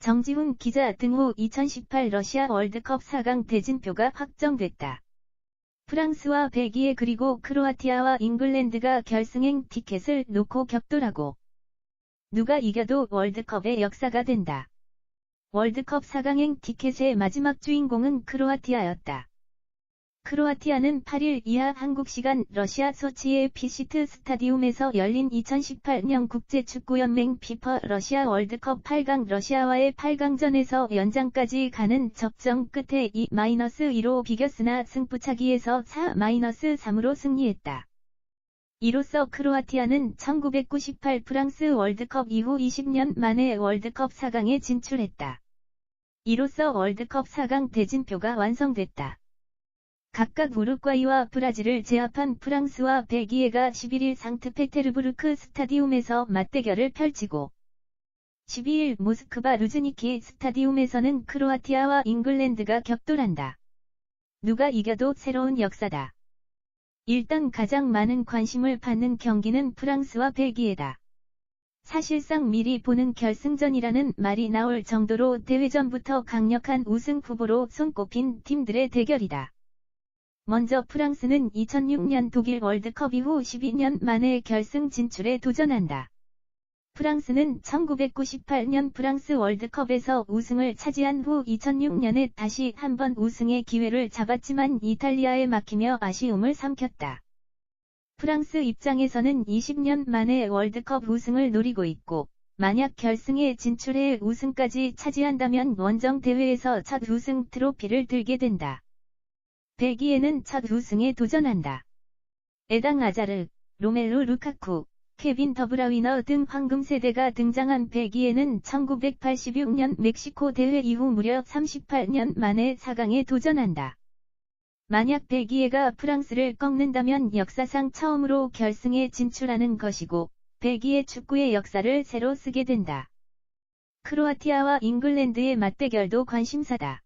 정지훈 기자 등호 2018 러시아 월드컵 4강 대진표가 확정됐다. 프랑스와 벨기에 그리고 크로아티아와 잉글랜드가 결승행 티켓을 놓고 격돌하고 누가 이겨도 월드컵의 역사가 된다. 월드컵 4강행 티켓의 마지막 주인공은 크로아티아였다. 크로아티아는 8일 이하 한국 시간 러시아 소치의 피시트 스타디움에서 열린 2018년 국제축구연맹 피퍼 러시아 월드컵 8강 러시아와의 8강전에서 연장까지 가는 접전 끝에 2-2로 비겼으나 승부차기에서 4-3으로 승리했다. 이로써 크로아티아는 1998 프랑스 월드컵 이후 20년 만에 월드컵 4강에 진출했다. 이로써 월드컵 4강 대진표가 완성됐다. 각각 우루과이와 브라질을 제압한 프랑스와 벨기에가 11일 상트페테르부르크 스타디움에서 맞대결을 펼치고 12일 모스크바 루즈니키 스타디움에서는 크로아티아와 잉글랜드가 격돌한다. 누가 이겨도 새로운 역사다. 일단 가장 많은 관심을 받는 경기는 프랑스와 벨기에다. 사실상 미리 보는 결승전이라는 말이 나올 정도로 대회전부터 강력한 우승 후보로 손꼽힌 팀들의 대결이다. 먼저 프랑스는 2006년 독일 월드컵 이후 12년 만에 결승 진출에 도전한다. 프랑스는 1998년 프랑스 월드컵에서 우승을 차지한 후 2006년에 다시 한번 우승의 기회를 잡았지만 이탈리아에 막히며 아쉬움을 삼켰다. 프랑스 입장에서는 20년 만에 월드컵 우승을 노리고 있고, 만약 결승에 진출해 우승까지 차지한다면 원정 대회에서 첫 우승 트로피를 들게 된다. 벨기에는 첫 우승에 도전한다. 에당 아자르, 로멜로 루카쿠, 케빈 더브라위너 등 황금 세대가 등장한 벨기에는 1986년 멕시코 대회 이후 무려 38년 만에 4강에 도전한다. 만약 벨기에가 프랑스를 꺾는다면 역사상 처음으로 결승에 진출하는 것이고, 벨기에 축구의 역사를 새로 쓰게 된다. 크로아티아와 잉글랜드의 맞대결도 관심사다.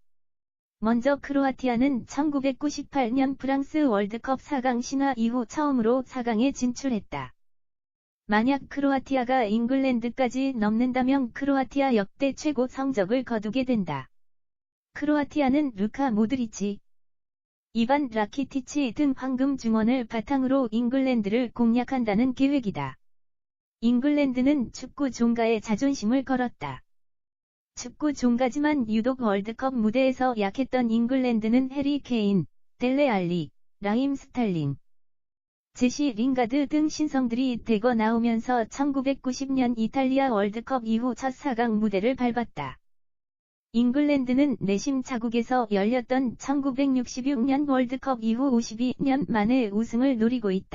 먼저 크로아티아는 1998년 프랑스 월드컵 4강 신화 이후 처음으로 4강에 진출했다. 만약 크로아티아가 잉글랜드까지 넘는다면 크로아티아 역대 최고 성적을 거두게 된다. 크로아티아는 루카 모드리치, 이반 라키티치 등 황금 중원을 바탕으로 잉글랜드를 공략한다는 계획이다. 잉글랜드는 축구 종가의 자존심을 걸었다. 축구 종가지만 유독 월드컵 무대에서 약했던 잉글랜드는 해리 케인, 델레 알리, 라임 스탈링, 제시 링가드 등 신성들이 대거 나오면서 1990년 이탈리아 월드컵 이후 첫 4강 무대를 밟았다. 잉글랜드는 내심 자국에서 열렸던 1966년 월드컵 이후 52년 만에 우승을 노리고 있다.